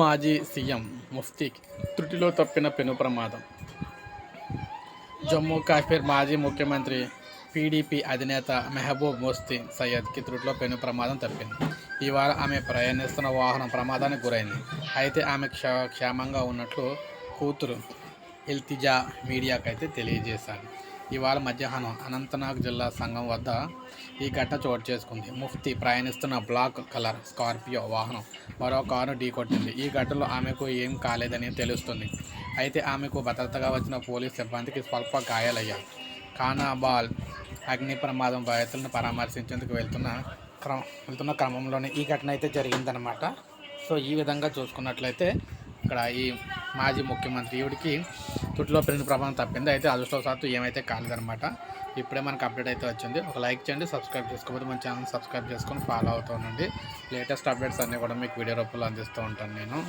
మాజీ సీఎం ముఫ్తీకి త్రుటిలో తప్పిన పెను ప్రమాదం. జమ్మూ కాశ్మీర్ మాజీ ముఖ్యమంత్రి పీడీపీ అధినేత మెహబూబ్ ముస్తీ సయ్యద్కి త్రుటిలో పెను ప్రమాదం తప్పింది. ఇవాళ ఆమె ప్రయాణిస్తున్న వాహనం ప్రమాదానికి గురైంది. అయితే ఆమె క్ష క్షేమంగా ఉన్నట్లు కూతురు ఇల్తిజా మీడియాకైతే తెలియజేశారు. ఇవాళ మధ్యాహ్నం అనంతనాగ్ జిల్లా సంఘం వద్ద ఈ ఘటన చోటు చేసుకుంది. ముఫ్తీ ప్రయాణిస్తున్న బ్లాక్ కలర్ స్కార్పియో వాహనం మరో కారు ఢీకొట్టింది ఈ ఘటనలో ఆమెకు ఏం కాలేదని తెలుస్తుంది. అయితే ఆమెకు భద్రతగా వచ్చిన పోలీస్ సిబ్బందికి స్వల్ప గాయాలయ్యాయి. ఖానాబాల్ అగ్ని ప్రమాదం బాధితులను పరామర్శించేందుకు వెళ్తున్న క్రమ వెళ్తున్న క్రమంలోనే ఈ ఘటన అయితే జరిగిందనమాట సో ఈ విధంగా చూసుకున్నట్లయితే ఇక్కడ ఈ మాజీ ముఖ్యమంత్రి. ఈవిడికి తుట్లో పెరిగిన ప్రభావం తప్పింది. అయితే అదృష్టవశాత్తు ఏమైతే కాలేదనమాట ఇప్పుడే మనకు అప్డేట్ అయితే వచ్చింది. ఒక లైక్ చేయండి సబ్స్క్రైబ్ చేసుకోకపోతే మన ఛానల్ సబ్స్క్రైబ్ చేసుకొని ఫాలో అవుతూ ఉండండి. లేటెస్ట్ అప్డేట్స్ అన్నీ కూడా మీకు వీడియో రూపంలో అందిస్తూ ఉంటాను నేను.